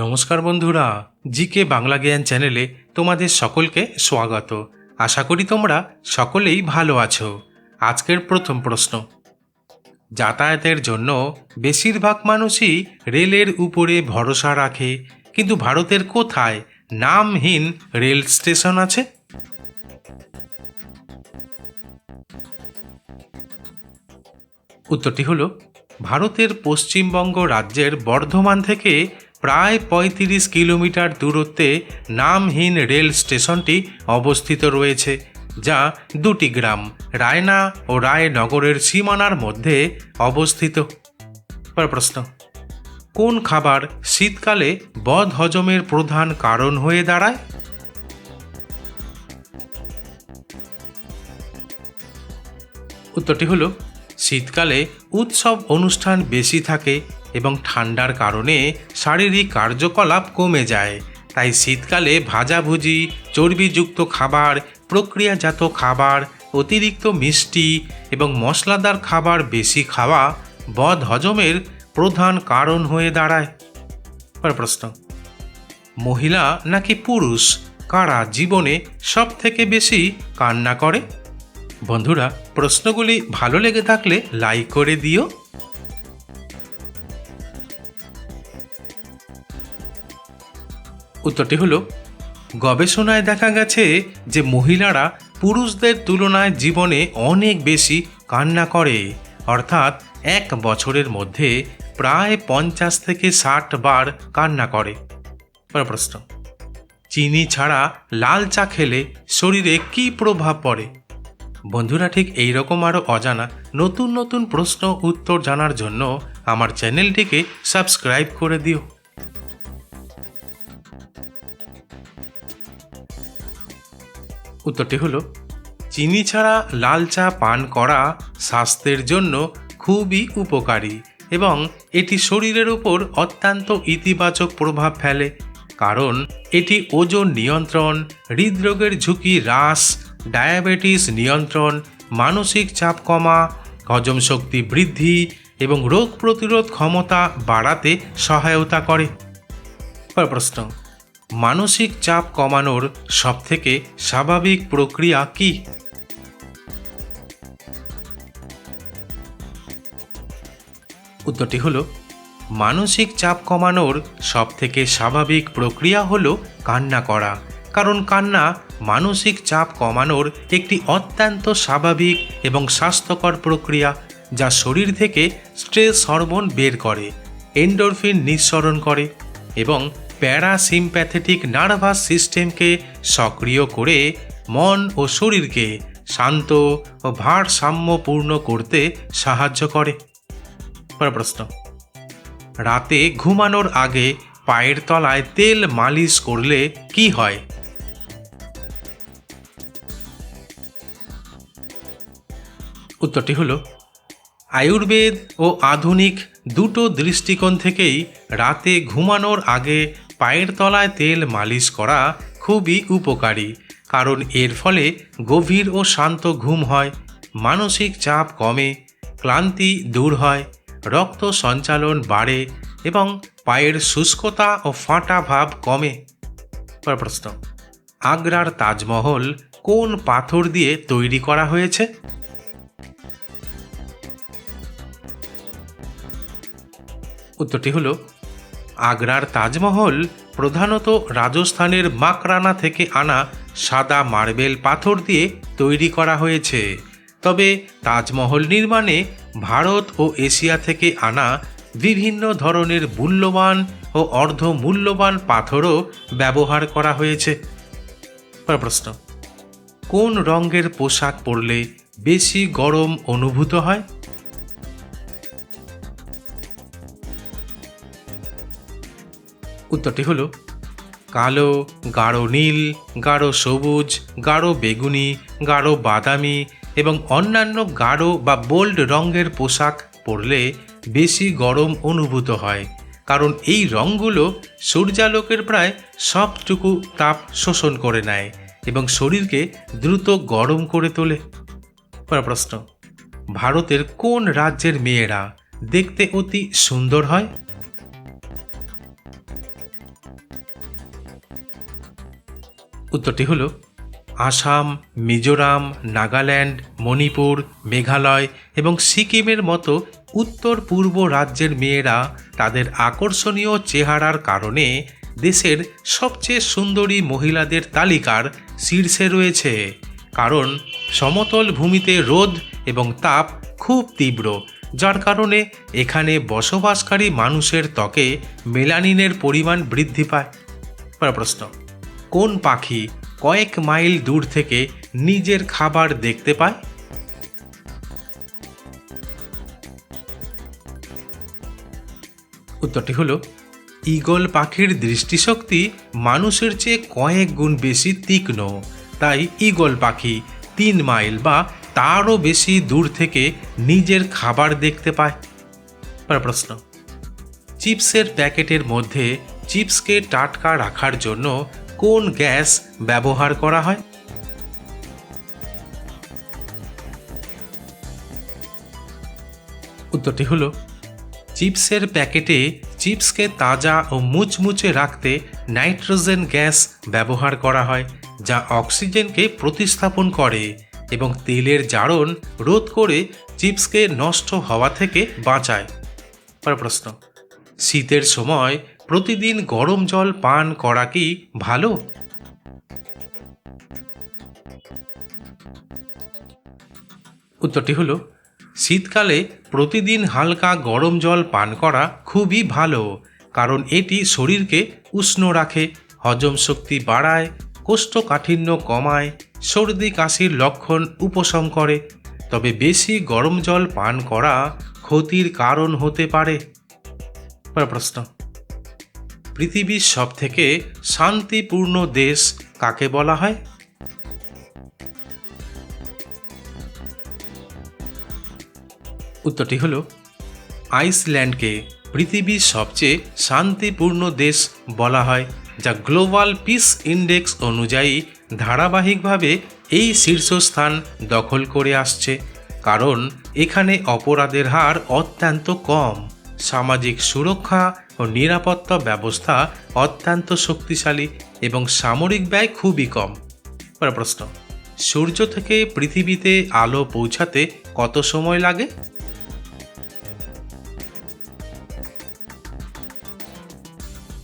নমস্কার বন্ধুরা, জিকে বাংলা জ্ঞান চ্যানেলে তোমাদের সকলকে স্বাগত। আশা করি তোমরা সকলেই ভালো আছো। আজকের প্রথম প্রশ্ন। যাতায়াতের জন্য বেশিরভাগ মানুষই রেলের উপরে ভরসা রাখে, কিন্তু ভারতের কোথায় নামহীন রেল স্টেশন আছে? উত্তরটি হলো, ভারতের পশ্চিমবঙ্গ রাজ্যের বর্ধমান থেকে প্রায় পঁয়ত্রিশ কিলোমিটার দূরত্বে নামহীন রেল স্টেশনটি অবস্থিত রয়েছে, যা দুটি গ্রাম, রায়না ও রায়নগরের সীমানার মধ্যে অবস্থিত। প্রশ্ন, কোন খাবার শীতকালে বদ হজমের প্রধান কারণ হয়ে দাঁড়ায়? উত্তরটি হলো, শীতকালে উৎসব অনুষ্ঠান বেশি থাকে এবং ঠান্ডার কারণে শারীরিক কার্যকলাপ কমে যায়। তাই শীতকালে ভাজাভুজি, চর্বিযুক্ত খাবার, প্রক্রিয়াজাত খাবার, অতিরিক্ত মিষ্টি এবং মশলাদার খাবার বেশি খাওয়া বদ হজমের প্রধান কারণ হয়ে দাঁড়ায়। প্রশ্ন। মহিলা নাকি পুরুষ কারা জীবনে সব থেকে বেশি কান্না করে? বন্ধুরা, প্রশ্নগুলি ভালো লেগে থাকলে লাইক করে দিও। উত্তরটি হলো, গবেষণায় দেখা গেছে যে মহিলারা পুরুষদের তুলনায় জীবনে অনেক বেশি কান্না করে। অর্থাৎ এক বছরের মধ্যে প্রায় পঞ্চাশ থেকে ষাট বার কান্না করে। প্রশ্ন, চিনি ছাড়া লাল চা খেলে শরীরে কী প্রভাব পড়ে? বন্ধুরা, ঠিক এই রকম আরও অজানা নতুন নতুন প্রশ্ন উত্তর জানার জন্য আমার চ্যানেলটিকে সাবস্ক্রাইব করে দিও। উত্তরটি হলো, চিনি ছাড়া লাল চা পান করা স্বাস্থ্যের জন্য খুবই উপকারী এবং এটি শরীরের উপর অত্যন্ত ইতিবাচক প্রভাব ফেলে, কারণ এটি ওজন নিয়ন্ত্রণ, হৃদরোগের ঝুঁকি হ্রাস, ডায়াবেটিস নিয়ন্ত্রণ, মানসিক চাপ কমা, হজম শক্তি বৃদ্ধি এবং রোগ প্রতিরোধ ক্ষমতা বাড়াতে সহায়তা করে। প্রশ্ন মানসিক চাপ কমানোর সবথেকে স্বাভাবিক প্রক্রিয়া কি? উত্তরটি হলো, মানসিক চাপ কমানোর সবথেকে স্বাভাবিক প্রক্রিয়া হলো কান্না করা। কারণ কান্না মানসিক চাপ কমানোর একটি অত্যন্ত স্বাভাবিক এবং স্বাস্থ্যকর প্রক্রিয়া যা শরীর থেকে স্ট্রেস হরমোন বের করে, এন্ডোরফিন নিঃসরণ করে এবং প্যারাসিম্প্যাথেটিক নার্ভাস সিস্টেমকে সক্রিয় করে মন ও শরীরকে শান্ত ও ভারসাম্যপূর্ণ করতে সাহায্য করে। প্রশ্ন। রাতে ঘুমানোর আগে পায়ের তলায় তেল মালিশ করলে কি হয়? উত্তরটি হলো, আয়ুর্বেদ ও আধুনিক দুটো দৃষ্টিকোণ থেকেই রাতে ঘুমানোর আগে পায়ের তলায় তেল মালিশ করা খুবই উপকারী, কারণ এর ফলে গভীর ও শান্ত ঘুম হয়, মানসিক চাপ কমে, ক্লান্তি দূর হয়, রক্ত সঞ্চালন বাড়ে এবং পায়ের শুষ্কতা ও ফাঁটা ভাব কমে। প্রশ্ন, আগ্রার তাজমহল কোন পাথর দিয়ে তৈরি করা হয়েছে? উত্তরটি হলো আগ্রার তাজমহল প্রধানত রাজস্থানের মাকরানা থেকে আনা সাদা মার্বেল পাথর দিয়ে তৈরি করা হয়েছে। তবে তাজমহল নির্মাণে ভারত ও এশিয়া থেকে আনা বিভিন্ন ধরনের মূল্যবান ও অর্ধ মূল্যবান পাথরও ব্যবহার করা হয়েছে। প্রশ্ন, কোন রঙের পোশাক পরলে বেশি গরম অনুভূত হয়? উত্তরটি হলো, কালো, গাঢ় নীল, গাঢ় সবুজ, গাঢ় বেগুনি, গাঢ় বাদামি এবং অন্যান্য গাঢ় বা বোল্ড রঙের পোশাক পরলে বেশি গরম অনুভূত হয়, কারণ এই রঙগুলো সূর্যালোকের প্রায় সবটুকু তাপ শোষণ করে নেয় এবং শরীরকে দ্রুত গরম করে তোলে। প্রশ্ন, ভারতের কোন রাজ্যের মেয়েরা দেখতে অতি সুন্দর হয়? উত্তরটি হল, আসাম, মিজোরাম, নাগাল্যান্ড, মণিপুর, মেঘালয় এবং সিকিমের মতো উত্তর পূর্ব রাজ্যের মেয়েরা তাদের আকর্ষণীয় চেহারার কারণে দেশের সবচেয়ে সুন্দরী মহিলাদের তালিকার শীর্ষে রয়েছে। কারণ সমতল ভূমিতে রোদ এবং তাপ খুব তীব্র যার কারণে এখানে বসবাসকারী মানুষের ত্বকে মেলানিনের পরিমাণ বৃদ্ধি পায়। প্রশ্ন, কোন পাখি কয়েক মাইল দূর থেকে নিজের খাবার দেখতে পায়? উত্তরটি হলো, ঈগল পাখির দৃষ্টিশক্তি মানুষের চেয়ে কয়েক গুণ বেশি তীক্ষ্ণ। তাই ঈগল পাখি তিন মাইল বা তারও বেশি দূর থেকে নিজের খাবার দেখতে পায়। প্রশ্ন। চিপসের প্যাকেটের মধ্যে চিপসকে টাটকা রাখার জন্য কোন গ্যাস ব্যবহার করা হয়? উত্তরটি হলো, চিপসের প্যাকেটে চিপসকে তাজা ও মুচমুচে রাখতে নাইট্রোজেন গ্যাস ব্যবহার করা হয়, যা অক্সিজেনকে প্রতিস্থাপন করে। এবং তেলের জারণ রোধ করে চিপসকে নষ্ট হওয়া থেকে বাঁচায়। পরের প্রশ্ন, শীতের সময় প্রতিদিন গরম জল পান করা কি ভালো? উত্তরটি হলো, শীতকালে প্রতিদিন হালকা গরম জল পান করা খুবই ভালো, কারণ এটি শরীরকে উষ্ণ রাখে, হজম শক্তি বাড়ায়, কোষ্ঠকাঠিন্য কমায় সর্দি, কাশির লক্ষণ উপশম করে। তবে বেশি গরম জল পান করা ক্ষতির কারণ হতে পারে। প্রশ্ন। পৃথিবীর সবথেকে শান্তিপূর্ণ দেশ কাকে বলা হয়? উত্তরটি হলো, আইসল্যান্ডকে পৃথিবীর সবচেয়ে শান্তিপূর্ণ দেশ বলা হয়। যা গ্লোবাল পিস ইন্ডেক্স অনুযায়ী ধারাবাহিকভাবে এই শীর্ষস্থান দখল করে আসছে, কারণ এখানে অপরাধের হার অত্যন্ত কম। সামাজিক সুরক্ষা ও নিরাপত্তা ব্যবস্থা অত্যন্ত শক্তিশালী এবং সামরিক ব্যয় খুবই কম। প্রশ্ন, সূর্য থেকে পৃথিবীতে আলো পৌঁছাতে কত সময় লাগে?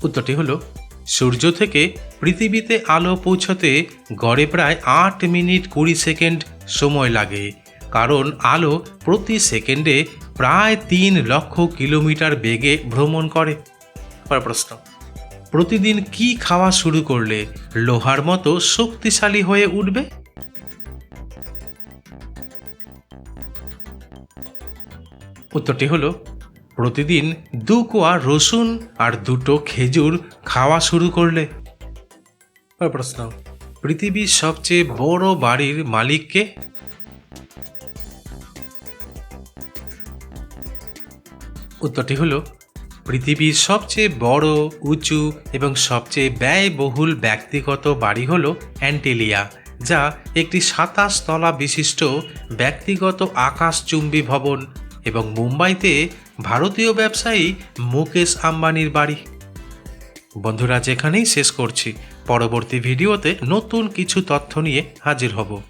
উত্তরটি হলো সূর্য থেকে পৃথিবীতে আলো পৌঁছতে গড়ে প্রায় আট মিনিট কুড়ি সেকেন্ড সময় লাগে। কারণ আলো প্রতি সেকেন্ডে প্রায় তিন লক্ষ কিলোমিটার বেগে ভ্রমণ করে। প্রশ্ন, প্রতিদিন কি খাওয়া শুরু করলে লোহার মতো শক্তিশালী হয়ে উঠবে? উত্তরটি হলো প্রতিদিন দু কোয়া রসুন আর দুটো খেজুর খাওয়া শুরু করলে। প্রশ্ন, পৃথিবীর সবচেয়ে বড় বাড়ির মালিককে উত্তরটি হলো, পৃথিবীর সবচেয়ে বড়, উঁচু এবং সবচেয়ে ব্যয়বহুল ব্যক্তিগত বাড়ি হল অ্যান্টেলিয়া, যা একটি সাতাশ তলা বিশিষ্ট ব্যক্তিগত আকাশচুম্বী ভবন এবং মুম্বাইতে ভারতীয় ব্যবসায়ী মুকেশ আম্বানির বাড়ি। বন্ধুরা যেখানেই শেষ করছি। পরবর্তী ভিডিওতে নতুন কিছু তথ্য নিয়ে হাজির হব।